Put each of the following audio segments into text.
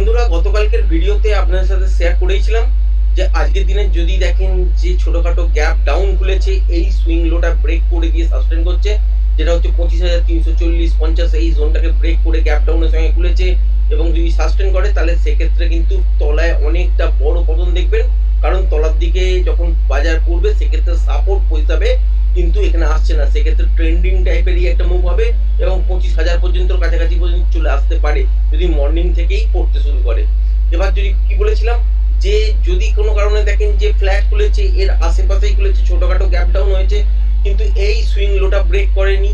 বন্ধুরা, গতকালকের ভিডিওতে আপনাদের সাথে শেয়ার করেছিলাম যে আজকের দিনে যদি দেখেন যে ছোটখাটো গ্যাপ ডাউন খুলেছে, এই সুইং লোটা ব্রেক করে দিয়ে সাস্টেন করছে, যেটা হচ্ছে পঁচিশ হাজার তিনশো চল্লিশ, পঞ্চাশ, এই জোনটাকে ব্রেক করে গ্যাপ ডাউনের সঙ্গে খুলেছে এবং যদি সাস্টেন করে, তাহলে সেক্ষেত্রে কিন্তু তলায় অনেকটা বড় পতন দেখবেন। কারণ তলার দিকে যখন বাজার করবে সেক্ষেত্রে সাপোর্ট হিসাবে কিন্তু এখানে আসছে না। সেক্ষেত্রে ট্রেন্ডিং টাইপেরই একটা মুভ হবে এবং পঁচিশ হাজার পর্যন্ত কাছাকাছি পর্যন্ত চলে আসতে পারে যদি মর্নিং থেকেই পড়তে শুরু করে। এবার যদি কি বলেছিলাম? যে যদি কোনো কারণে দেখেন যে ফ্ল্যাট খুলেছে, এর আশেপাশেই খুলেছে, ছোটোখাটো গ্যাপ ডাউন হয়েছে, কিন্তু এই সুইং লোটা ব্রেক করেনি।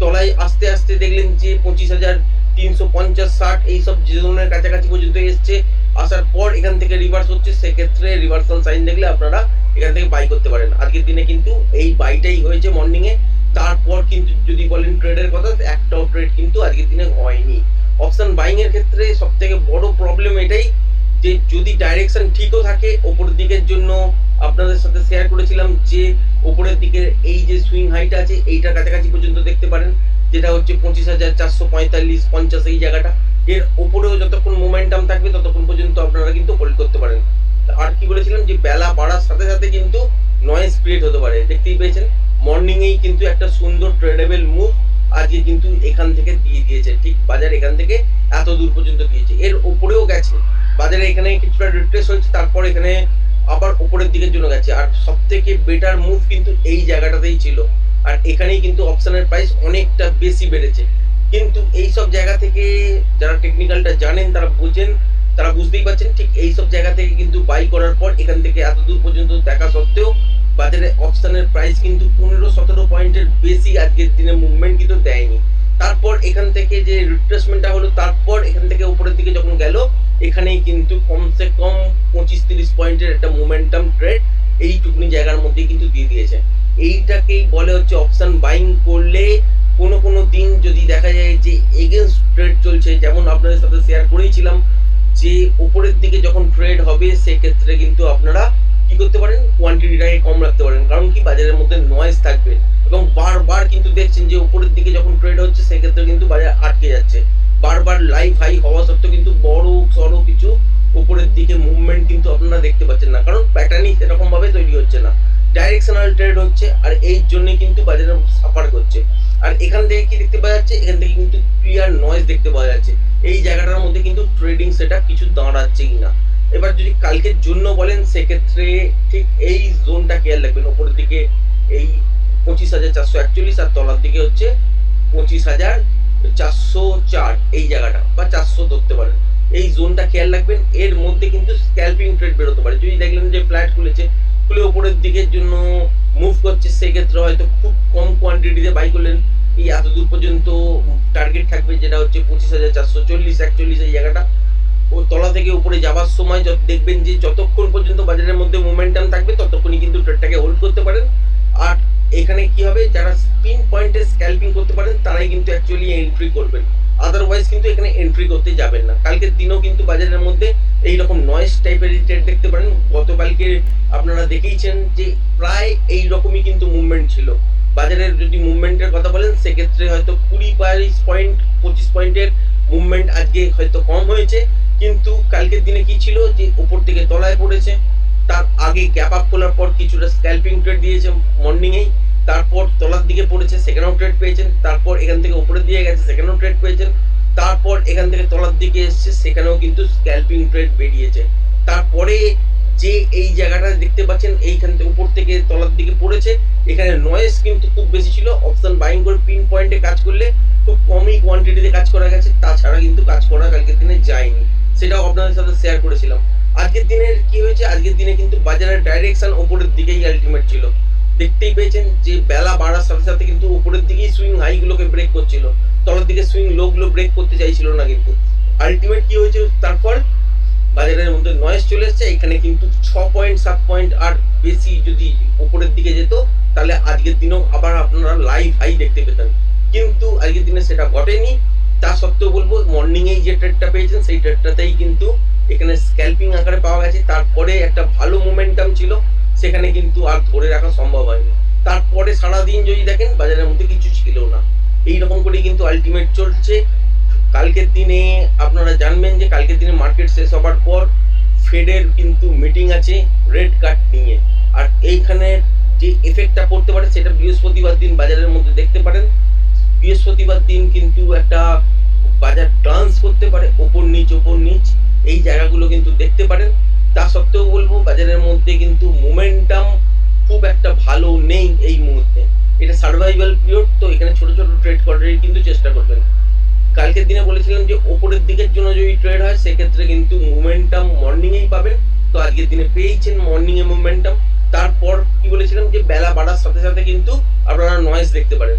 তলায় আস্তে আস্তে দেখলেন যে পঁচিশ হাজার তিনশো পঞ্চাশ ষাট এইসব জোনের কাছাকাছি পর্যন্ত এসছে। আসার পর এখান থেকে রিভার্স হচ্ছে। সেক্ষেত্রে রিভার্সাল সাইন দেখলে আপনারা এখান থেকে বাই করতে পারেন। আজকের দিনে কিন্তু এই বাইটাই হয়েছে মর্নিং এ তারপর কিন্তু যদি বলেন ট্রেডের কথা একটাও ট্রেড কিন্তু আজকের দিনে হয়নি। অপশন বাইং এর ক্ষেত্রে সব থেকে বড় প্রবলেম এটাই যে যদি ডাইরেকশন ঠিকও থাকে, ওপরের দিকের জন্য আপনাদের সাথে শেয়ার করেছিলাম যে ওপরের দিকের এই যে সুইং হাইট আছে, এইটার কাছাকাছি পর্যন্ত দেখতে পারেন। যেটা হচ্ছে পঁচিশ হাজার চারশো পঁয়তাল্লিশ, পঞ্চাশ এই জায়গাটা। এর ওপরেও যতক্ষণ মোমেন্টাম থাকবে, ততক্ষণ পর্যন্ত আপনারা কিন্তু হোল্ড করতে পারেন। আর কি বলেছিলাম যে বেলা বাড়ার সাথে সাথে কিন্তু নয়েজ ক্রিয়েট হতে পারে। দেখতেই পেয়েছেন মর্নিং এই কিন্তু একটা সুন্দর ট্রেডেবল মুভ আজকে কিন্তু এখান থেকে দিয়ে দিয়েছে। ঠিক বাজার এখান থেকে এত দূর পর্যন্ত দিয়েছে। এর উপরেও গেছে। বাজারে এখানে কিছুটা রিট্রেস হয়েছে, তারপর এখানে আবার উপরের দিকের জন্য গেছে। আর সব থেকে বেটার মুভ কিন্তু এই জায়গাটাতেই ছিল। আর এখানেই কিন্তু অপশানের প্রাইস অনেকটা বেশি বেড়েছে। কিন্তু এই সব জায়গা থেকে যারা টেকনিক্যালটা জানেন, তারা বোঝেন তারা বুঝতেই পারছেন ঠিক এই সব জায়গা থেকে কিন্তু বাই করার পর এখান থেকে এত দূর পর্যন্ত দেখা সত্ত্বেও বাজারে অপশনের প্রাইস কিন্তু পনেরো সতেরো পয়েন্টের বেশি আজকের দিনে মুভমেন্ট কিন্তু দেয়নি। তারপর এখান থেকে যে রিট্রেসমেন্টটা হলো, তারপর এখান থেকে উপরের দিকে যখন গেল, এখানেই কিন্তু কমসে কম পঁচিশ তিরিশ পয়েন্টের একটা মোমেন্টাম ট্রেড এইটুকুনি জায়গার মধ্যেই কিন্তু দিয়ে দিয়েছে। এইটাকেই বলে হচ্ছে অপশান বাইং করলে কোনো কোনো দিন যদি দেখা যায় যে এগেনস্ট ট্রেড চলছে, যেমন আপনাদের সাথে শেয়ার করেইছিলাম যে উপরের দিকে যখন ট্রেড হবে, সেক্ষেত্রে কিন্তু আপনারা কি করতে পারেন? কোয়ান্টিটিটাকে কম রাখতে পারেন। কারণ কি? বাজারের মধ্যে নয়েজ থাকবে। এবং বারবার কিন্তু দেখছেন যে উপরের দিকে যখন ট্রেড হচ্ছে, সেক্ষেত্রে কিন্তু বাজার আটকে যাচ্ছে। বারবার লাইফ হাই হওয়া সত্ত্বেও কিন্তু বড়, সড়ো কিছু উপরের দিকে মুভমেন্ট কিন্তু আপনারা দেখতে পাচ্ছেন না। কারণ প্যাটার্নই সেরকম ভাবে তৈরি হচ্ছে না। ডাইরেকশনাল ট্রেড হচ্ছে, আর এই জন্যই কিন্তু বাজারে সাফার করছে। আর এখান থেকে কি দেখতে পাওয়া যাচ্ছে? এখান থেকে কিন্তু ক্লিয়ার নয়েজ দেখতে পাওয়া যাচ্ছে। এই জায়গাটার মধ্যে কিন্তু ট্রেডিং সেটা কিছু দাঁড়াচ্ছে কিনা এবার যদি কালকের জন্য বলেন, সেক্ষেত্রে ঠিক এই জোনটা খেয়াল রাখবেন ওপরের দিকে এই পঁচিশ হাজার চারশো একচল্লিশ আর তলার দিকে হচ্ছে পঁচিশ হাজার চারশো চার, এই জায়গাটা, বা চারশো ধরতে পারেন। এই জোনটা খেয়াল রাখবেন, এর মধ্যে কিন্তু স্ক্যাল্পিং ট্রেড বেরোতে পারে। যদি দেখলেন যে ফ্ল্যাট খুলেছে, খুলে ওপরের দিকের জন্য মুভ করছে, সেক্ষেত্রে হয়তো খুব কম কোয়ান্টিটিতে বাই করলেন। এই এত দূর পর্যন্ত টার্গেট থাকবে যেটা হচ্ছে পঁচিশ হাজার চারশো চল্লিশ, একচল্লিশ এই জায়গাটা। ও তলা থেকে উপরে যাওয়ার সময় যত দেখবেন যে যতক্ষণ পর্যন্ত বাজারের মধ্যে মোমেন্টাম থাকবে, ততক্ষণই কিন্তু ট্রেডটাকে হোল্ড করতে পারেন। আর এখানে কি হবে, যারা স্পিন পয়েন্টে স্ক্যাল্পিং করতে পারেন, তারাই কিন্তু অ্যাকচুয়ালি এন্ট্রি করবেন। আদারওয়াইজ কিন্তু এখানে এন্ট্রি করতে যাবেন না। কালকের দিনও কিন্তু বাজারের মধ্যে এই রকম নয়েস টাইপের ট্রেড দেখতে পারেন। গতকালকে আপনারা দেখেইছেন যে প্রায় এই রকমই কিন্তু মুভমেন্ট ছিল। বাজারের যদি মুভমেন্টের কথা বলেন, সেক্ষেত্রে হয়তো কুড়ি বাইশ পয়েন্ট পঁচিশ পয়েন্টের মুভমেন্ট আজকে হয়তো কম হয়েছে। কিন্তু কালকের দিনে কি ছিল? যে উপর থেকে তলায় পড়েছে। তার আগে গ্যাপ আপ খোলার পর কিছুটা স্ক্যাল্পিং ট্রেড দিয়েছে মর্নিংয়েই তারপর তলার দিকে পড়েছে, সেখানেও ট্রেড পেয়েছেন। তারপর এখান থেকে উপরের দিকে গেছে, সেখানেও ট্রেড পেয়েছেন। তারপর এখান থেকে তলার দিকে এসছে, সেখানেও কিন্তু স্ক্যাল্পিং ট্রেড বেরিয়েছে। তারপরে যে এই জায়গাটা দেখতে পাচ্ছেন, এইখান থেকে উপর থেকে তলার দিকে পড়েছে। এখানে নয়েজ কিন্তু খুব বেশি ছিল। অপশন বাইং করে পিন পয়েন্টে কাজ করলে খুব কমই কোয়ান্টিটিতে কাজ করা গেছে। তাছাড়া কিন্তু কাজ করা কালকের দিনে যায়নি। সেটাও আপনাদের সাথে শেয়ার করেছিলাম। আজকের দিনের কি হয়েছে? আজকের দিনে কিন্তু বাজারের ডাইরেকশন উপরের দিকেই আলটিমেট ছিল। দেখতেই পেয়েছেন যে বেলা বাড়ার সাথে সাথে কিন্তু উপরের দিকেই সুইং হাইগুলোকে ব্রেক করছিল। তলার দিকে সুইং লোগুলো ব্রেক করতে চাইছিল না কিন্তু। আলটিমেট কি হয়েছে? তারপর বাজারের মধ্যে নয়েজ চলে এসছে, এখানে কিন্তু ছ পয়েন্ট সাত পয়েন্ট আর বেশি যদি উপরের দিকে যেত, তাহলে আজকের দিনেও আবার আপনারা লাইভ হাই দেখতে পেতেন কিন্তু আজকের দিনে সেটা ঘটেনি। তা সত্ত্বেও বলব মর্নিং এই যে ট্রেডটা পেয়েছেন, সেই ট্রেডটাতেই কিন্তু এখানে স্ক্যাল্পিং আকারে পাওয়া গেছে। তারপরে একটা ভালো মোমেন্টাম ছিল, সেখানে কিন্তু আর ধরে রাখা সম্ভব হয়নি। তারপরে সারাদিন যদি দেখেন, বাজারের মধ্যে কিছু ছিল না। এই রকম করে কিন্তু আলটিমেট চলছে। কালকের দিনে আপনারা জানবেন যে কালকের দিনে মার্কেট শেষ হবার পর ফেডের কিন্তু মিটিং আছে রেড কার্ড নিয়ে। আর এইখানে যে এফেক্টটা পড়তে পারে সেটা বৃহস্পতিবার দিন বাজারের মধ্যে দেখতে পারেন। বৃহস্পতিবার দিন কিন্তু একটা বাজার ডান্স করতে পারে, ওপর নিচ ওপর নিচ, এই জায়গাগুলো কিন্তু দেখতে পারেন। তা সত্ত্বেও বলব, বাজারের মধ্যে কিন্তু মোমেন্টাম খুব একটা ভালো নেই এই মুহূর্তে। এটা সার্ভাইভাল পিরিয়ড তো এখানে ছোট ছোট ট্রেড করারই কিন্তু চেষ্টা করবেন। কালকের দিনে বলেছিলাম যে ওপরের দিকের জন্য যদি ট্রেড হয়, সেক্ষেত্রে কিন্তু মোমেন্টাম মর্নিংয়েই পাবেন। তো আজকের দিনে পেয়েছেন মর্নিংয়ে মোমেন্টাম তারপর কি বলেছিলাম যে বেলা বাড়ার সাথে সাথে কিন্তু আপনারা নয়েজ দেখতে পারেন।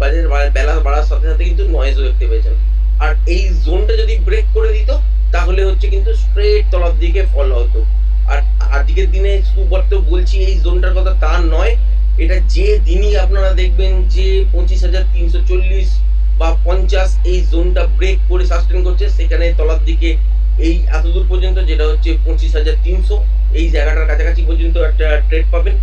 বাজার বেলা বাড়ার সাথে সাথে কিন্তু নয়েজও দেখতে পেয়েছেন। আর এই জোনটা যদি ব্রেক করে দিত, তাহলে হচ্ছে কিন্তু স্ট্রেট তলার দিকে ফল হতো। আর আজকের দিনে শুধুমাত্র বলছি এই জোনটার কথা তা নয়, এটা যে দিনই আপনারা দেখবেন যে পঁচিশ হাজার তিনশো চল্লিশ বা পঞ্চাশ এই জোনটা ব্রেক করে সাস্টেন করছে, সেখানে তলার দিকে এই এতদূর পর্যন্ত যেটা হচ্ছে পঁচিশ হাজার তিনশো, এই জায়গাটার কাছাকাছি পর্যন্ত একটা ট্রেড পাবেন।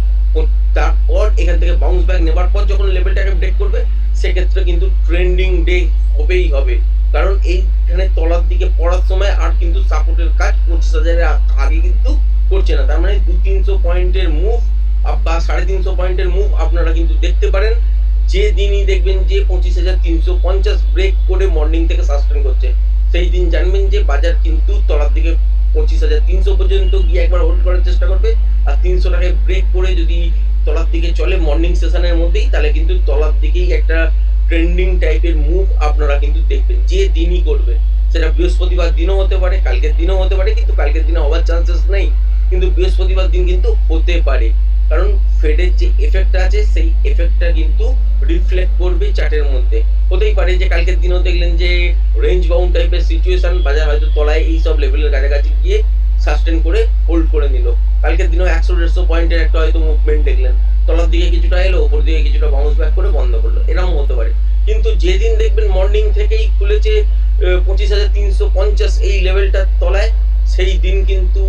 তারপর এখান থেকে বাউন্স ব্যাক নেবার পর যখন লেভেলটাকে ব্রেক করবে, সেক্ষেত্রে কিন্তু ট্রেন্ডিং ডে হবেই হবে। কারণ এইখানে তলার দিকে পড়ার সময় আর কিন্তু সাপোর্টের কাজ পঁচিশ হাজারের আগে কিন্তু করছে না। তার মানে দু তিনশো পয়েন্টের মুভ বা সাড়ে তিনশো পয়েন্টের মুভ আপনারা কিন্তু দেখতে পারেন। যে দিনই দেখবেন যে পঁচিশ হাজার তিনশো পঞ্চাশ ব্রেক করে মর্নিং থেকে সাসপেন্ড করছে, সেই দিন জানবেন যে বাজার কিন্তু তলার দিকে পঁচিশ হাজার তিনশো পর্যন্ত গিয়ে একবার হোল্ড করার চেষ্টা করবে। আর তিনশো টাকায় ব্রেক করে যদি তলার দিকে চলে মর্নিং সেশনের মধ্যেই, তাহলে কিন্তু তলার দিকেই একটা ট্রেন্ডিং টাইপের মুভ আপনারা কিন্তু দেখবেন। যে দিনই করবে, সেটা বৃহস্পতিবার দিনও হতে পারে, কালকের দিনও হতে পারে, কিন্তু কালকের দিনে হওয়ার চান্সেস নেই। কিন্তু বৃহস্পতিবার দিন কিন্তু হতে পারে। কারণ ফেডের যে এফেক্টটা আছে, সেই এফেক্টটা কিন্তু রিফ্লেক্ট করবে চার্টের মধ্যে। হতেই পারে যে কালকের দিনও দেখলেন যে রেঞ্জ বাউন্ড টাইপের সিচুয়েশন বাজার হয়তো তলায় এই সব লেভেলের কাছাকাছি গিয়ে সাস্টেন করে হোল্ড করে নিল। কালকের দিনেও একশো, দেড়শো পয়েন্টের একটা হয়তো মুভমেন্ট দেখলেন। তলার দিকে কিছুটা এলো ওপর দিকে কিছুটা বাউন্স ব্যাক করে বন্ধ করল। এরকম হতে পারে। কিন্তু যেদিন দেখবেন মর্নিং থেকেই খুলেছে পঁচিশ হাজার তিনশো পঞ্চাশ এই লেভেলটার তলায় সেই দিন কিন্তু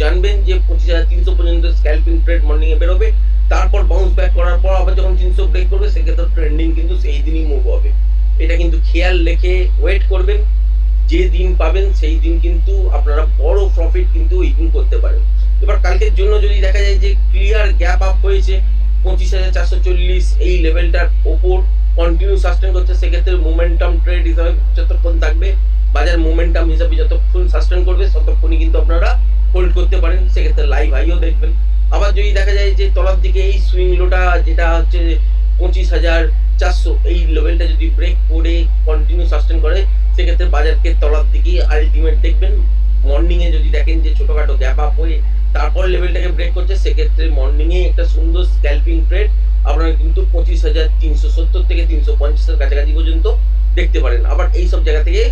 জানবেন যে পঁচিশ হাজার তিনশো পর্যন্ত স্ক্যালপিং ট্রেড মর্নিং এ বেরোবে। তারপর বাউন্স ব্যাক করার পর আবার যখন তিনশো ব্রেক করবে, সেক্ষেত্রে ট্রেন্ডিং কিন্তু সেই দিনই মুভ হবে। এটা কিন্তু খেয়াল রেখে ওয়েট করবেন। যে দিন পাবেন, সেই দিন কিন্তু আপনারা বড় প্রফিট কিন্তু ওই দিন করতে পারেন। এবার কালকের জন্য যদি দেখা যায় যে ক্লিয়ার গ্যাপ আপ হয়েছে, পঁচিশ হাজার চারশো চল্লিশ এই লেভেলটার ওপর কন্টিনিউ সাস্টেন করছে, সেক্ষেত্রে মোমেন্টাম ট্রেড হিসাবে যতক্ষণ থাকবে। বাজার মোমেন্টাম হিসাবে যতক্ষণ সাস্টেন করবে, ততক্ষণই কিন্তু আপনারা হোল্ড করতে পারেন। সেক্ষেত্রে লাইভ হাইও দেখবেন। আবার যদি দেখা যায় যে তলার দিকে এই সুইং লোটা যেটা হচ্ছে পঁচিশ হাজার চারশো, এই লেভেলটা যদি ব্রেক করে কন্টিনিউ সাস্টেন করে, সেক্ষেত্রে বাজারকে তলার দিকে আলটিমেট দেখবেন। মর্নিংয়ে যদি দেখেন যে ছোটখাটো গ্যাপ আপ হয়ে তারপর লেভেলটাকে ব্রেক করছে, সেক্ষেত্রে মর্নিং এ একটা সুন্দর স্ক্যালপিং ট্রেড আপনারা কিন্তু পঁচিশ হাজার তিনশো সত্তর থেকে তিনশো পঞ্চাশের কাছাকাছি পর্যন্ত দেখতে পারেন। আবার এই সব জায়গা থেকে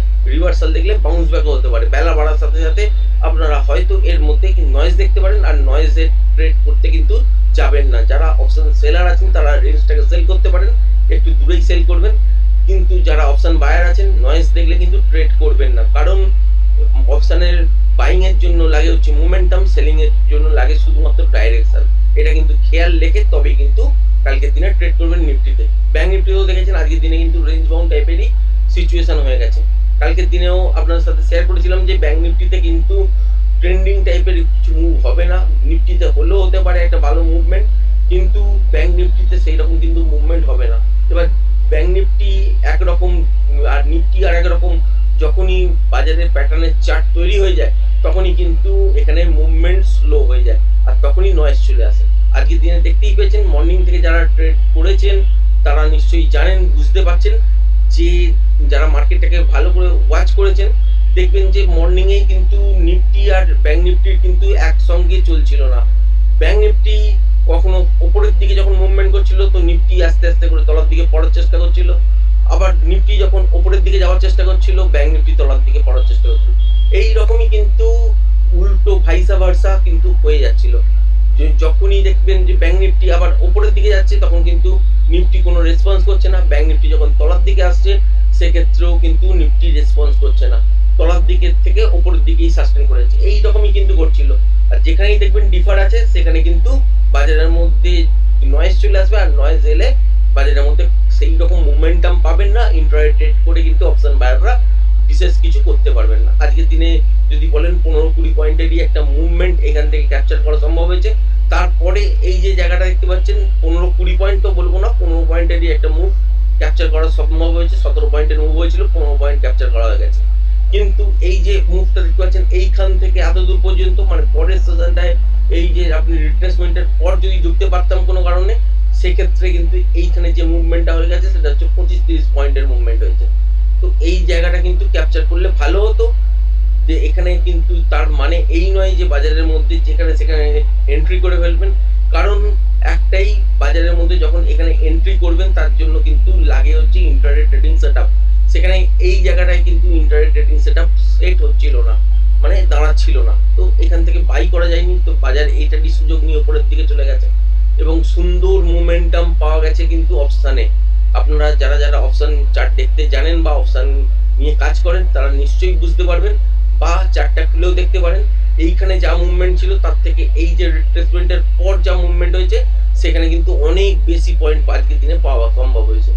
রিভার্সাল দেখলে বাউন্স ব্যাকও হতে পারে। বেলা বাড়ার সাথে সাথে আপনারা হয়তো এর মধ্যে নয়েজ দেখতে পারেন আর নয়েজের ট্রেড করতে কিন্তু যাবেন না। যারা অপশন সেলার আছেন, তারা রেঞ্জটাকে সেল করতে পারেন, একটু দূরেই সেল করবেন। কিন্তু যারা অপশন বায়ার আছেন নয়েজ দেখলে কিন্তু ট্রেড করবেন না। কারণ অপশনের বাইং এর জন্য লাগে হচ্ছে মোমেন্টাম সেলিং এর জন্য লাগে শুধুমাত্র ডাইরেকশন এটা কিন্তু খেয়াল রেখে তবেই কিন্তু কালকের দিনে ট্রেড করবেন নিফটিতে ব্যাংক নিফটিতেও দেখেছেন, আজকের দিনে কিন্তু রেঞ্জ বাউন্ড টাইপেরই সিচুয়েশন হয়ে গেছে। কালকের দিনেও আপনার সাথে শেয়ার করেছিলাম যে ব্যাংক নিফটিতে কিন্তু ট্রেন্ডিং টাইপের কিছু মুভ হবে না। নিফটিতে হলেও হতে পারে একটা ভালো মুভমেন্ট কিন্তু ব্যাংক নিফটিতে সেই রকম কিন্তু মুভমেন্ট হবে না। এবার ব্যাংক নিফটি একরকম, আর নিফটি আর একরকম যখনই বাজারের প্যাটার্নের চার্ট তৈরি হয়ে যায়, তখনই কিন্তু এখানে মুভমেন্ট স্লো হয়ে যায় আর তখনই নয়েজ চলে আসে। আজকের দিনে দেখতেই পেয়েছেন মর্নিং থেকে যারা ট্রেড করেছেন, তারা নিশ্চয়ই জানেন, বুঝতে পারছেন যে যারা মার্কেটটাকে ভালো করে ওয়াচ করেছেন, দেখবেন যে মর্নিংয়েই কিন্তু নিফটি আর ব্যাংক নিফটির কিন্তু একসঙ্গে চলছিল না। ব্যাংক নিফটি কখনো ওপরের দিকে যখন মুভমেন্ট করছিল, তো নিফটি আস্তে আস্তে করে তলার দিকে পড়ার চেষ্টা করছিল। আবার নিফটি যখন ওপরের দিকে যাওয়ার চেষ্টা করছিল ব্যাংক নিফটি তলার দিকে পড়ার চেষ্টা করছিল। এই রকমই কিন্তু উল্টো ভাইসা ভার্সা কিন্তু হয়ে যাচ্ছিল। যখনই দেখবেন যে ব্যাংক নিফটি আবার ওপরের দিকে যাচ্ছে, তখন কিন্তু নিফটি কোনো রেসপন্স করছে না। ব্যাংক নিফটি যখন তলার দিকে আসছে সেক্ষেত্রেও কিন্তু নিফটি রেসপন্স করছে না। তলার দিকের থেকে ওপরের দিকেই সাস্টেন করেছে। এই রকমই কিন্তু করছিল। আর যেখানেই দেখবেন ডিফার আছে, সেখানে কিন্তু বাজারের মধ্যে নয়েজ চলে আসবে আর নয়েজ এলে বাজারের মধ্যে সেই রকম মোমেন্টাম পাবেন না। ইন্টারনেট ট্রেড করে কিন্তু অপশন বায়াররা বিশেষ কিছু করতে পারবেন না। আজকের দিনে যদি বলেন পনেরো কুড়ি পয়েন্টেরই একটা মুভমেন্ট এখান থেকে ক্যাপচার করা সম্ভব হয়েছে। তারপরে এই যে জায়গাটা দেখতে পাচ্ছেন, পনেরো কুড়ি পয়েন্ট তো বলব না, পনেরো পয়েন্টেরই একটা মুভ ক্যাপচার করা সম্ভব হয়েছে, সতেরো পয়েন্টের মুভ হয়েছিল, পনেরো পয়েন্ট ক্যাপচার করা হয়ে গেছে। কিন্তু এই যে মুভটা দেখতে পাচ্ছেন, এইখান থেকে এত দূর পর্যন্ত মানে পরের সেশনটায় এই যে আপনি রিট্রেসমেন্টের পর যদি ঢুকতে পারতাম কোনো কারণে, সেক্ষেত্রে কিন্তু এইখানে যে মুভমেন্টটা হয়ে গেছে, সেটা হচ্ছে পঁচিশ তিরিশ পয়েন্টের মুভমেন্ট হয়েছে। তো এই জায়গাটা কিন্তু ক্যাপচার করলে ভালো হতো। যে এখানে কিন্তু তার মানে এই নয় যে বাজারের মধ্যে যেখানে সেখানে এন্ট্রি করে ফেলবেন। কারণ একটাই বাজারের মধ্যে যখন এখানে এন্ট্রি করবেন, তার জন্য কিন্তু লাগে হচ্ছে ইন্টারনেট ট্রেডিং সেট সেখানে এই জায়গাটায় কিন্তু ইন্টারনেট ট্রেডিং সেট সেট হচ্ছিল না মানে দাঁড়াচ্ছিল না। তো এখান থেকে বাই করা যায়নি, তো বাজার এইটারই সুযোগ নিয়ে ওপরের দিকে চলে গেছে? এবং সুন্দর মোমেন্টাম পাওয়া গেছে কিন্তু অপশানে আপনারা যারা যারা অপশান চার্ট দেখতে জানেন বা অপশান নিয়ে কাজ করেন, তারা নিশ্চয়ই বুঝতে পারবেন বা চারটা খুলেও দেখতে পারেন। এইখানে যা মুভমেন্ট ছিল, তার থেকে এই যে রিট্রেসমেন্টের পর যা মুভমেন্ট হয়েছে, সেখানে কিন্তু অনেক বেশি পয়েন্ট আজকের দিনে পাওয়া সম্ভব হয়েছে।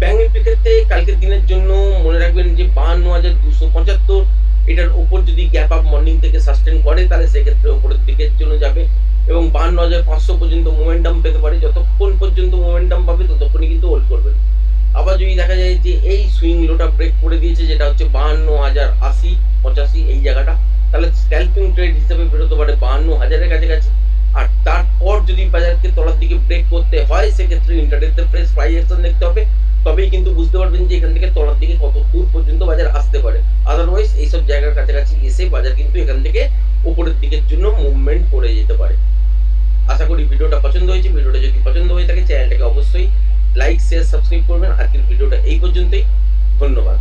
ব্যাঙ্ক নিফটির ক্ষেত্রে কালকের দিনের জন্য মনে রাখবেন যে বাহান্ন হাজার দুশো পঁচাত্তর, এটার ওপর যদি গ্যাপ আপ মর্নিং থেকে সাস্টেন করে, তাহলে সেক্ষেত্রে ওপরের দিকের জন্য যাবে। এবং বাহান্ন হাজার পাঁচশো পর্যন্ত মোমেন্টাম পেতে পারে, যতক্ষণ পর্যন্ত মোমেন্টাম পাবে, ততক্ষণই কিন্তু হোল্ড করবেন আবার যদি দেখা যায় যে এই সুইং লোটা ব্রেক করে দিয়েছে, যেটা হচ্ছে বাহান্ন হাজার আশি, পঁচাশি, এই জায়গাটা তাহলে স্ক্যাল্পিং ট্রেড হিসেবে বেরোতে পারে বাহান্ন হাজারের কাছাকাছি। আর তারপর যদি বাজারকে তলার দিকে ব্রেক করতে হয়, সেক্ষেত্রে ইন্টারনেটে প্রেস প্রাইস অ্যাকশন দেখতে হবে। তবেই কিন্তু বুঝতে পারবেন যে এখান থেকে তলার দিকে কত দূর পর্যন্ত বাজার আসতে পারে। আদারওয়াইজ এইসব জায়গার কাছাকাছি এসে বাজার কিন্তু এখান থেকে উপরের দিকের জন্য মুভমেন্ট করে যেতে পারে। আশা করি ভিডিওটা পছন্দ হয়েছে। ভিডিওটা যদি পছন্দ হয়ে থাকে, চ্যানেলটাকে অবশ্যই লাইক শেয়ার সাবস্ক্রাইব করবেন। আজকের ভিডিওটা এই পর্যন্তই। ধন্যবাদ।